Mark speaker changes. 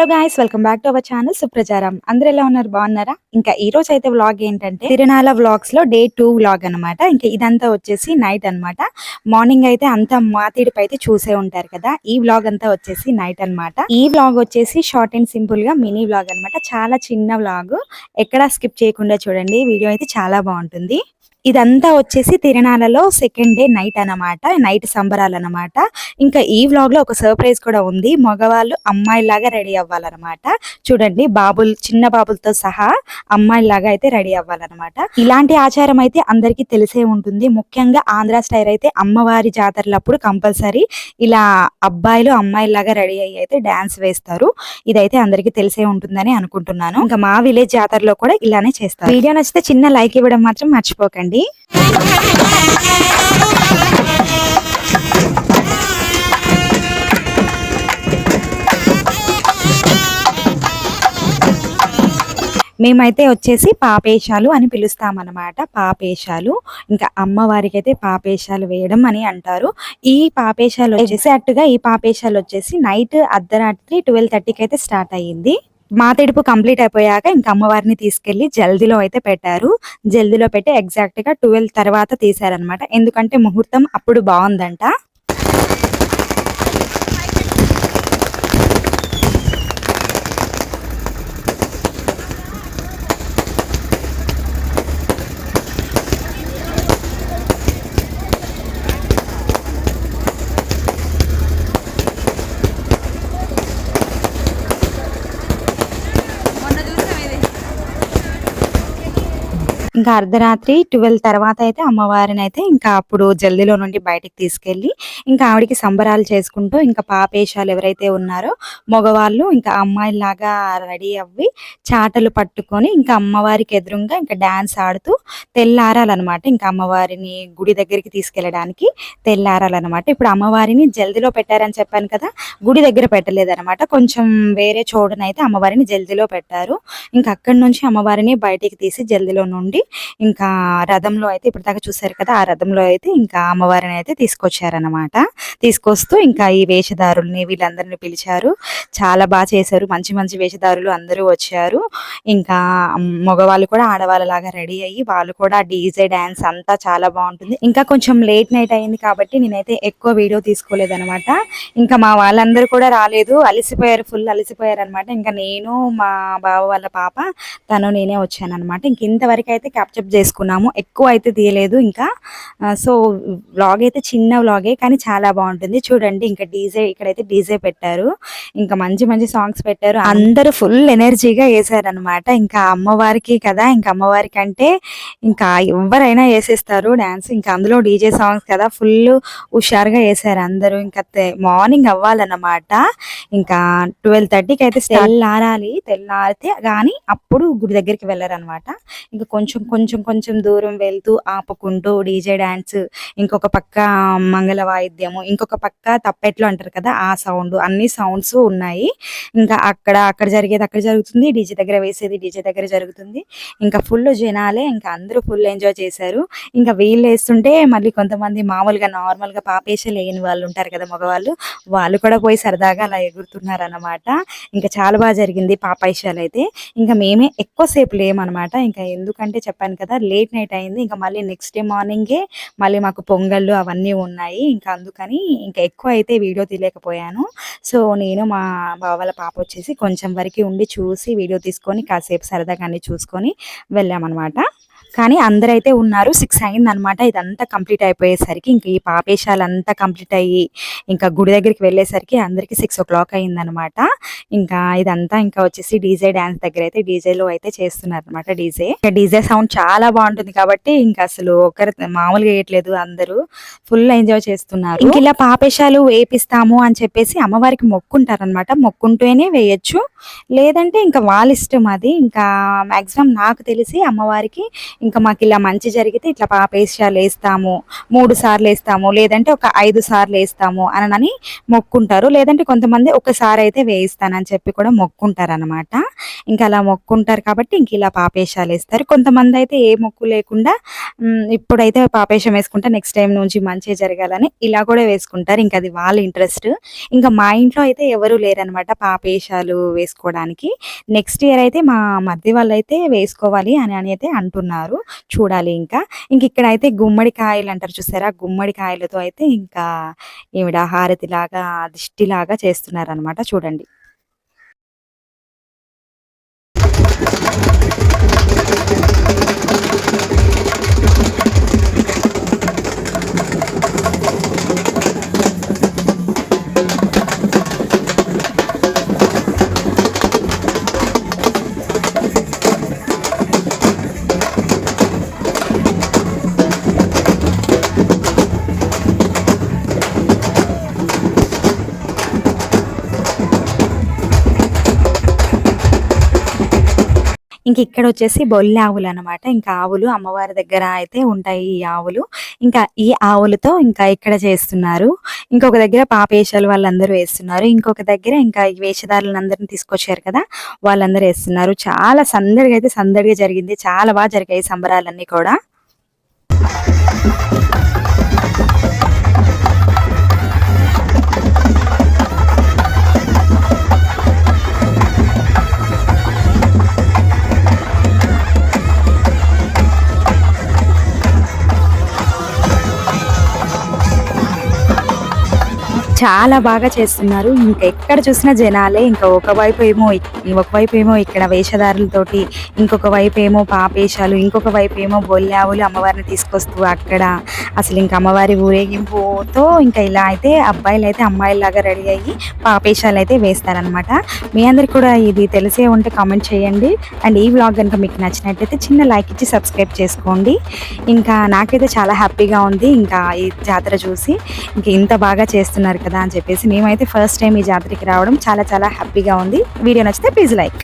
Speaker 1: Hello guys welcome back to our channel సుప్రచారం అందరు ఎలా ఉన్నారు? బాగున్నారా? ఇంకా ఈ రోజు అయితే వ్లాగ్ ఏంటంటే తిరునాల వ్లాగ్స్లో డే టూ వ్లాగ్ అన్నమాట. ఇంకా ఇదంతా వచ్చేసి నైట్ అన్నమాట. మార్నింగ్ అయితే అంతా మాతిడిపై అయితే చూసే ఉంటారు కదా. ఈ వ్లాగ్ అంతా వచ్చేసి నైట్ అన్నమాట. ఈ వ్లాగ్ వచ్చేసి షార్ట్ అండ్ సింపుల్గా మినీ వ్లాగ్ అన్నమాట. చాలా చిన్న వ్లాగ్ ఎక్కడా స్కిప్ చేయకుండా చూడండి. వీడియో అయితే చాలా బాగుంటుంది. ఇదంతా వచ్చేసి తిరణాలలో సెకండ్ డే నైట్ అన్నమాట నైట్ సంబరాలు అన్నమాట. ఇంకా ఈ వ్లాగ్లో ఒక సర్ప్రైజ్ కూడా ఉంది. మగవాళ్ళు అమ్మాయిలాగా రెడీ అవ్వాలన్నమాట. చూడండి బాబులు చిన్న బాబులతో సహా అమ్మాయిలాగా అయితే రెడీ అవ్వాలన్నమాట. ఇలాంటి ఆచారం అయితే అందరికీ తెలిసే ఉంటుంది. ముఖ్యంగా ఆంధ్ర స్టైల్ అయితే అమ్మవారి జాతరలప్పుడు కంపల్సరీ ఇలా అబ్బాయిలు అమ్మాయిలాగా రెడీ అయ్యి అయితే డాన్స్ వేస్తారు. ఇదైతే అందరికీ తెలిసే ఉంటుందని అనుకుంటున్నాను. ఇంకా మా విలేజ్ జాతరలో కూడా ఇలానే చేస్తారు. వీడియో నచ్చితే చిన్న లైక్ ఇవ్వడం మాత్రం మర్చిపోకండి. మేమైతే వచ్చేసి పాపేశాలు అని పిలుస్తామన్నమాట. పాపేశాలు. ఇంకా అమ్మవారికి అయితే పాపేశాలు వేయడం అని అంటారు. ఈ పాపేశాలు వచ్చేసి అట్టుగా ఈ పాపేశాలు వచ్చేసి నైట్ అర్ధరాత్రి ట్వెల్వ్ థర్టీకి అయితే స్టార్ట్ అయ్యింది. మాతెడుపు కంప్లీట్ అయిపోయాక ఇంకా అమ్మవారిని తీసుకెళ్ళి జల్దీలో అయితే పెట్టారు. జల్దీలో పెట్టి ఎగ్జాక్ట్గా ట్వెల్వ్ తర్వాత తీశారనమాట ఎందుకంటే ముహూర్తం అప్పుడు బాగుందంట. ఇంకా అర్ధరాత్రి ట్వెల్వ్ తర్వాత అయితే అమ్మవారిని అయితే ఇంకా అప్పుడు జల్దీలో నుండి బయటికి తీసుకెళ్ళి ఇంకా ఆవిడకి సంబరాలు చేసుకుంటూ ఇంకా పాపేశాలు ఎవరైతే ఉన్నారో మగవాళ్ళు ఇంకా అమ్మాయిలాగా రెడీ అవ్వి చాటలు పట్టుకొని ఇంకా అమ్మవారికి ఎదురుగా ఇంకా డాన్స్ ఆడుతూ తెల్లారాలన్నమాట. ఇంకా అమ్మవారిని గుడి దగ్గరికి తీసుకెళ్ళడానికి తెల్లారాలన్నమాట. ఇప్పుడు అమ్మవారిని జల్దీలో పెట్టారని చెప్పాను కదా గుడి దగ్గర పెట్టలేదన్నమాట. కొంచెం వేరే చోటునైతే అమ్మవారిని జల్దీలో పెట్టారు. ఇంకా అక్కడి నుంచి అమ్మవారిని బయటికి తీసి జల్దీలో నుండి ఇంకా రథంలో అయితే ఇప్పటిదాకా చూసారు కదా ఆ రథంలో అయితే ఇంకా అమ్మవారిని అయితే తీసుకొచ్చారనమాట తీసుకొస్తూ ఇంకా ఈ వేషధారుల్ని వీళ్ళందరిని పిలిచారు. చాలా బాగా చేశారు. మంచి మంచి వేషధారులు అందరూ వచ్చారు. ఇంకా మగవాళ్ళు కూడా ఆడవాళ్ళలాగా రెడీ అయ్యి వాళ్ళు కూడా డీజే డాన్స్ అంతా చాలా బాగుంటుంది. ఇంకా కొంచెం లేట్ నైట్ అయింది కాబట్టి నేనైతే ఎక్కువ వీడియో తీసుకోలేదనమాట ఇంకా మా వాళ్ళందరూ కూడా రాలేదు. అలసిపోయారు ఫుల్ అలసిపోయారు అనమాట ఇంకా నేను మా బావ వాళ్ళ పాప తను నేనే వచ్చాను అనమాట ఇంక ఇంతవరకు అయితే క్యాప్చప్ చేసుకున్నాము. ఎక్కువ అయితే తీయలేదు ఇంకా. సో వ్లాగ్ అయితే చిన్న వ్లాగే కానీ చాలా బాగుంటుంది. చూడండి ఇంకా డీజే ఇక్కడైతే డీజే పెట్టారు. ఇంకా మంచి మంచి సాంగ్స్ పెట్టారు. అందరూ ఫుల్ ఎనర్జీగా వేసారనమాట ఇంకా అమ్మవారికి కదా ఇంకా అమ్మవారికి అంటే ఇంకా ఎవరైనా వేసేస్తారు డాన్స్ ఇంకా అందులో డీజే సాంగ్స్ కదా ఫుల్ హుషారుగా వేసారు అందరూ. ఇంకా మార్నింగ్ అవ్వాలన్నమాట. ఇంకా ట్వెల్వ్ థర్టీకి అయితే తెల్లారాలి తెల్లారితే కానీ అప్పుడు గుడి దగ్గరికి వెళ్ళారనమాట ఇంకా కొంచెం కొంచెం కొంచెం దూరం వెళ్తూ ఆపుకుంటూ డీజే డాన్స్ ఇంకొక పక్క మంగళ వాయిద్యము ఇంకొక పక్క తప్పెట్లు అంటారు కదా ఆ సౌండ్ అన్ని సౌండ్స్ ఉన్నాయి. ఇంకా అక్కడ అక్కడ జరిగేది అక్కడ జరుగుతుంది డీజే దగ్గర వేసేది డీజే దగ్గర జరుగుతుంది. ఇంకా ఫుల్ జనాలే ఇంకా అందరూ ఫుల్ ఎంజాయ్ చేశారు. ఇంకా వీళ్ళు వేస్తుంటే మళ్ళీ కొంతమంది మామూలుగా నార్మల్గా లేని వాళ్ళు ఉంటారు కదా మగవాళ్ళు వాళ్ళు కూడా పోయి సరదాగా అలా ఎగురుతున్నారు అన్నమాట ఇంకా చాలా బాగా జరిగింది పాపాయిషాలు అయితే. ఇంకా మేమే ఎక్కువసేపు లేమనమాట ఇంకా ఎందుకంటే చెప్పాను కదా లేట్ నైట్ అయింది. ఇంకా మళ్ళీ నెక్స్ట్ డే మార్నింగే మళ్ళీ మాకు పొంగళ్ళు అవన్నీ ఉన్నాయి. ఇంకా అందుకని ఇంకా ఎక్కువ అయితే వీడియో తీయలేకపోయాను. సో నేను మా బావల పాప వచ్చేసి కొంచెం వరకు ఉండి చూసి వీడియో తీసుకొని కాసేపు సరదాగా అన్ని చూసుకొని వెళ్ళామన్నమాట. కానీ అందరైతే ఉన్నారు. సిక్స్ అయిందనమాట ఇదంతా కంప్లీట్ అయిపోయేసరికి ఇంకా ఈ పాపేశాలు అంతా కంప్లీట్ అయ్యి ఇంకా గుడి దగ్గరికి వెళ్ళేసరికి అందరికి సిక్స్ ఓ క్లాక్ అయిందనమాట ఇంకా ఇదంతా ఇంకా వచ్చేసి డీజే డాన్స్ దగ్గర అయితే డీజేలో అయితే చేస్తున్నారు అనమాట డీజే డీజే సౌండ్ చాలా బాగుంటుంది కాబట్టి ఇంకా అసలు ఒకరు మామూలుగా వేయట్లేదు అందరూ. ఫుల్ ఎంజాయ్ చేస్తున్నారు. ఇంక ఇలా పాపేశాలు వేపిస్తాము అని చెప్పేసి అమ్మవారికి మొక్కుంటారు అనమాట మొక్కుంటూనే వేయచ్చు. లేదంటే ఇంకా వాళ్ళ ఇష్టం అది. ఇంకా మాక్సిమం నాకు తెలిసి అమ్మవారికి ఇంకా మాకు ఇలా మంచి జరిగితే ఇట్లా పాపేషాలు వేస్తాము మూడు సార్లు వేస్తాము లేదంటే ఒక ఐదు సార్లు వేస్తాము అని మొక్కుంటారు. లేదంటే కొంతమంది ఒకసారి అయితే వేయిస్తానని చెప్పి కూడా మొక్కుంటారు అనమాట ఇంకా అలా మొక్కుంటారు కాబట్టి ఇంక ఇలా పాపేశాలు వేస్తారు. కొంతమంది అయితే ఏ మొక్కు లేకుండా ఇప్పుడైతే పాపేశం వేసుకుంటే నెక్స్ట్ టైం నుంచి మంచిగా జరగాలని ఇలా కూడా వేసుకుంటారు. ఇంకా అది వాళ్ళ ఇంట్రెస్ట్. ఇంకా మా ఇంట్లో అయితే ఎవరు లేరనమాట పాపేశాలు వేసుకోవడానికి. నెక్స్ట్ ఇయర్ అయితే మా మధ్య వాళ్ళు అయితే వేసుకోవాలి అని అని అయితే అంటున్నారు. చూడాలి ఇంకా. ఇంక ఇక్కడ అయితే గుమ్మడికాయలు అంటారు చూసారా? గుమ్మడికాయలతో అయితే ఇంకా ఈవిడ హారతిలాగా దిష్టిలాగా చేస్తున్నారు అనమాట చూడండి. ఇంక ఇక్కడ వచ్చేసి బొల్లి ఆవులు అనమాట ఇంకా ఆవులు అమ్మవారి దగ్గర అయితే ఉంటాయి ఈ ఆవులు. ఇంకా ఈ ఆవులతో ఇంకా ఇక్కడ చేస్తున్నారు. ఇంకొక దగ్గర పాపేశాలు వాళ్ళందరూ వేస్తున్నారు. ఇంకొక దగ్గర ఇంకా ఈ వేషధారులందరిని తీసుకొచ్చారు కదా వాళ్ళందరూ వేస్తున్నారు. చాలా సందడిగా అయితే సందడిగా జరిగింది. చాలా బాగా జరిగాయి ఈ సంబరాలన్నీ కూడా. చాలా బాగా చేస్తున్నారు. ఇంకా ఎక్కడ చూసినా జనాలే ఇంకా ఒకవైపు ఏమో ఒకవైపు ఏమో ఇక్కడ వేషధారులతోటి ఇంకొక వైపు ఏమో పాపేశాలు ఇంకొక వైపు ఏమో బొల్లావులు అమ్మవారిని తీసుకొస్తూ అక్కడ. అసలు ఇంకా అమ్మవారి ఊరేగింపుతో ఇంకా ఇలా అయితే అబ్బాయిలు అయితే అమ్మాయిలాగా రెడీ అయ్యి పాపేశాలు అయితే వేస్తారనమాట మీ అందరికి కూడా ఇది తెలిసే ఉంటే కామెంట్ చేయండి. అండ్ ఈ వ్లాగ్ కనుక మీకు నచ్చినట్టయితే చిన్న లైక్ ఇచ్చి సబ్స్క్రైబ్ చేసుకోండి. ఇంకా నాకైతే చాలా హ్యాపీగా ఉంది. ఇంకా ఈ జాతర చూసి ఇంకా ఇంత బాగా చేస్తున్నారు కదా. కదా అని చెప్పేసి మేమైతే ఫస్ట్ టైం ఈ జాతరకి రావడం చాలా చాలా హ్యాపీగా ఉంది. వీడియో నచ్చితే ప్లీజ్ లైక్